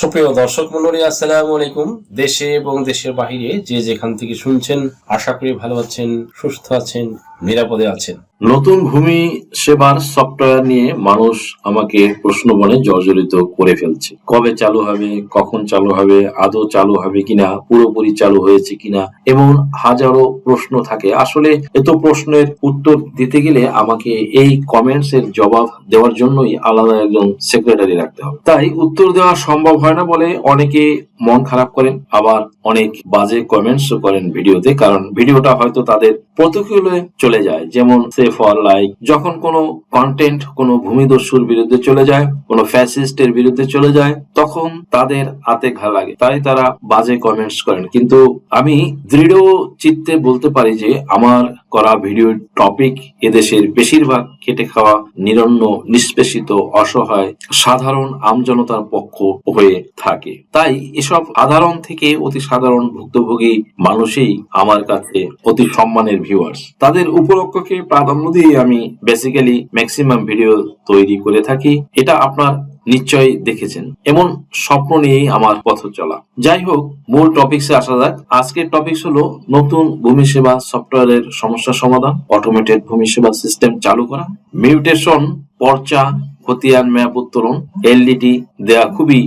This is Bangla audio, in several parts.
সুপ্রিয় দর্শক মন্ডলী আসসালামু আলাইকুম। দেশে এবং দেশের বাহিরে যে যেখান থেকে শুনছেন, আশা করি ভালো আছেন, সুস্থ আছেন নিরাপদে আছেন। নতুন ভূমি সেবার সফটওয়্যার নিয়ে মানুষ আমাকে প্রশ্ন বনে জর্জরিত করে ফেলছে। কবে চালু হবে, কখন চালু হবে, আদৌ চালু হবে কিনা, পুরোপুরি চালু হয়েছে কিনা এমন হাজারো প্রশ্ন থাকে। আসলে এত প্রশ্নের উত্তর দিতে গেলে আমাকে এই কমেন্টস এর জবাব দেওয়ার জন্যই আলাদা একজন সেক্রেটারি রাখতে হবে। তাই উত্তর দেওয়া সম্ভব হয় না বলে অনেকে মন খারাপ করেন, আবার অনেক বাজে কমেন্টস করেন ভিডিওতে, কারণ ভিডিওটা হয়তো তাদের প্রতিকূলে চলে যায়। যেমন সে ফর লাইক যখন কোনো কন্টেন্ট কোনো ভূমিদস্যুর বিরুদ্ধে চলে যায়, কোনো ফ্যাসিস্টের বিরুদ্ধে চলে যায়, তখন তাদের হাতে ঘা লাগে। তাই তারা বাজে কমেন্টস করেন। কিন্তু আমি দৃঢ় চিত্তে বলতে পারি যে, আমার করা ভিডিওর টপিক এদেশের বেশিরভাগ খেটে খাওয়া নিরন্ন, নিষ্পেষিত, অসহায়, সাধারণ আমজনতার পক্ষ হয়ে থাকে। তাই এসব সাধারণ থেকে অতি সাধারণ ভুক্তভোগী মানুষই আমার কাছে অতি সম্মানের ভিউয়ার্স তাদের উপলক্ষকে প্রাধান্য দিয়ে আমি বেসিক্যালি ম্যাক্সিমাম ভিডিও তৈরি করে থাকি। এটা আপনার নিশ্চয়ই দেখেছেন। এমন স্বপ্ন নিয়েই আমার পথ চলা। যাই হোক, মূল টপিকসে আসা যাক। আজকের টপিকস হলো নতুন ভূমি সেবা সফটওয়্যারের সমস্যা সমাধান অটোমেটেড ভূমি সেবা সিস্টেম চালু করা মিউটেশন পর্চা খতিয়ান ম্যাপ উত্তোলন এলডিটি দেয়া খুবই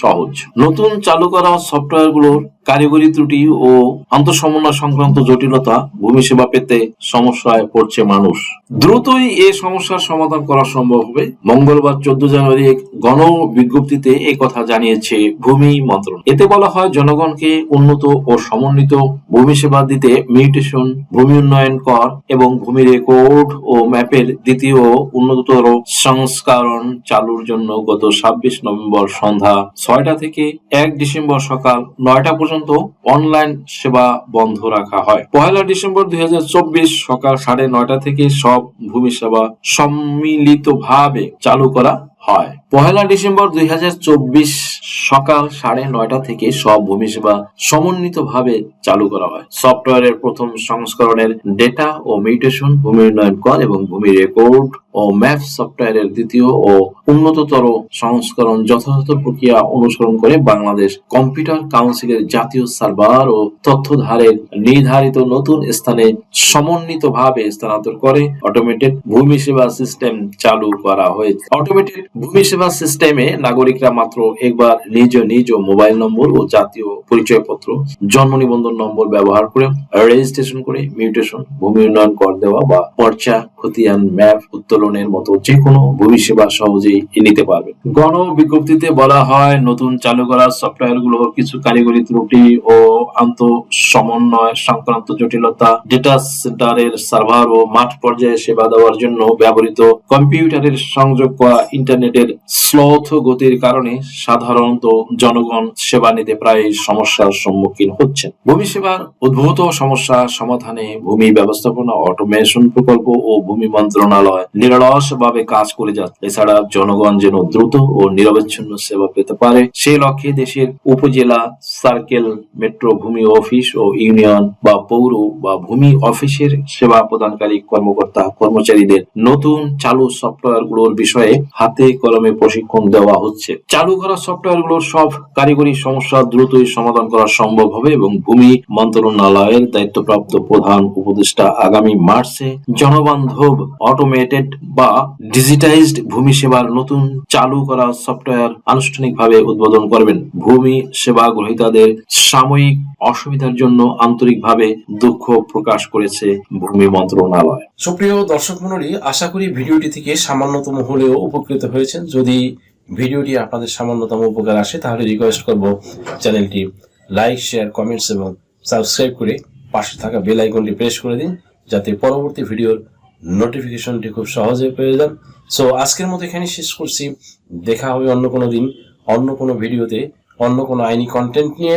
সহজ। নতুন চালু করা সফটওয়্যারগুলোর কারিগরি ত্রুটি ও আন্তঃসমন্বয় সংক্রান্ত জটিলতা ভূমি সেবা পেতে সমস্যায় পড়ছে মানুষ। দ্রুতই এ সমস্যার সমাধান করা সম্ভব হবে। মঙ্গলবার চোদ্দ জানুয়ারি এক গণ বিজ্ঞপ্তিতে এই কথা জানিয়েছে ভূমি মন্ত্রণ এতে বলা হয়, জনগণকে উন্নত ও সমন্বিত ভূমি সেবা দিতে মিউটেশন, ভূমি উন্নয়ন কর এবং ভূমি রেকর্ড ও ম্যাপের দ্বিতীয় উন্নততর সংস্করণ চালুর জন্য গত ছাব্বিশ নভেম্বর সন্ধ্যা ছয়টা থেকে এক ডিসেম্বর সকাল নয়টা পর্যন্ত অনলাইন সেবা বন্ধ রাখা হয়। পহেলা ডিসেম্বর দুই হাজার চব্বিশ সকাল সাড়ে নয়টা থেকে সব ভূমি সেবা সম্মিলিতভাবে চালু করা হয়। পহেলা ডিসেম্বর দুই হাজার চব্বিশ সকাল সাড়ে নয়টা থেকে সব ভূমি সেবা সমন্বিতভাবে চালু করা হয়। সফটওয়্যারের প্রথম সংস্করণের ডেটা ও মিউটেশন, ভূমি উন্নয়ন কর এবং ভূমি রেকর্ড ও ম্যাপ সফটওয়্যারের দ্বিতীয় ও উন্নততর সংস্করণ যথাযথ প্রক্রিয়া অনুসরণ করে বাংলাদেশ কম্পিউটার কাউন্সিলের জাতীয় সার্ভার ও তথ্যধারের নির্ধারিত নতুন স্থানে সমন্বিতভাবে স্থানান্তর করে অটোমেটেড ভূমি সেবা সিস্টেম চালু করা হয়েছে। অটোমেটেড ভূমি সেবা সিস্টেমে নাগরিকরা মাত্র একবার নিজ নিজ মোবাইল নম্বর ও জাতীয় পরিচয়পত্র, জন্ম নিবন্ধন নম্বর ব্যবহার করে রেজিস্ট্রেশন করে মিউটেশন ভূমি উন্নয়ন কর দেওয়া বা পর্চা খতিয়ান ম্যাপ উত্তোলনের মতো যে কোনো ভূমি সেবা সহজেই নিতে পারবে। গণ বিজ্ঞপ্তিতে বলা হয়, নতুন চালু করা সফটওয়্যারগুলোর কিছু কারিগরি ত্রুটি ও আন্ত সমন্বয় সংক্রান্ত জটিলতা ডেটা সেন্টারের সার্ভার ও মাঠ পর্যায়ে সেবা দেওয়ার জন্য ব্যবহৃত কম্পিউটারের সংযোগ করা ইন্টারনেটের স্লথ গতির কারণে সাধারণত জনগণ সেবা নিতে প্রায় সমস্যার সম্মুখীন হচ্ছেন। ভূমি সেবার উদ্ভূত সমস্যা সমাধানে ভূমি ব্যবস্থাপনা, অটোমেশন প্রকল্প ও ভূমি মন্ত্রণালয় নিরলসভাবে কাজ করে যাচ্ছে। এছাড়া জনগণ যেন দ্রুত ও নিরবচ্ছিন্ন সেবা পেতে পারে সেই লক্ষ্যে দেশের উপজেলা সার্কেল, মেট্রো ভূমি অফিস ও ইউনিয়ন বা পৌর বা ভূমি অফিসের সেবা প্রদানকারী কর্মকর্তা, কর্মচারীদের নতুন চালু সফটওয়্যারগুলোর বিষয়ে হাতে কলমে প্রশিক্ষণ দেওয়া হচ্ছে। চালু করা সফটওয়্যার গুলোর সব কারিগরি সমস্যা দ্রুতই সমাধান করা সম্ভব হবে এবং ভূমি মন্ত্রণালয়ের দায়িত্বপ্রাপ্ত প্রধান উপদেষ্টা আগামী মার্চে জনবান্ধব অটোমেটেড বা ডিজিটাইজড ভূমি সেবার নতুন চালু করা সফটওয়্যার আনুষ্ঠানিকভাবে উদ্বোধন করবেন। ভূমি সেবা গ্রহীতাদের সাময়িক অসুবিধার জন্য আন্তরিকভাবে দুঃখ প্রকাশ করেছে ভূমি মন্ত্রণালয়। সুপ্রিয় দর্শক মন্ডলী আশা করি ভিডিওটি থেকে সামান্যতম হলেও উপকৃত হয়েছেন। যদি ভিডিওটি আপনাদের সামান্যতম উপকার আসে, তাহলে রিকোয়েস্ট করব চ্যানেলটি লাইক শেয়ার কমেন্টস এবং সাবস্ক্রাইব করে পাশে থাকা বেল আইকনটি প্রেস করে দিন, যাতে পরবর্তী ভিডিওর নোটিফিকেশনটি খুব সহজে পেয়ে যান। সো আজকের মতো এখানে শেষ করছি। দেখা হবে অন্য কোনো দিন, অন্য কোনো ভিডিওতে, অন্য কোনো আইনি কন্টেন্ট নিয়ে।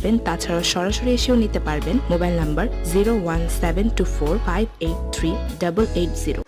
তাছাড়া সরাসরি এসেও নিতে পারবেন। Mobile number zero one seven two four five eight three double eight zero.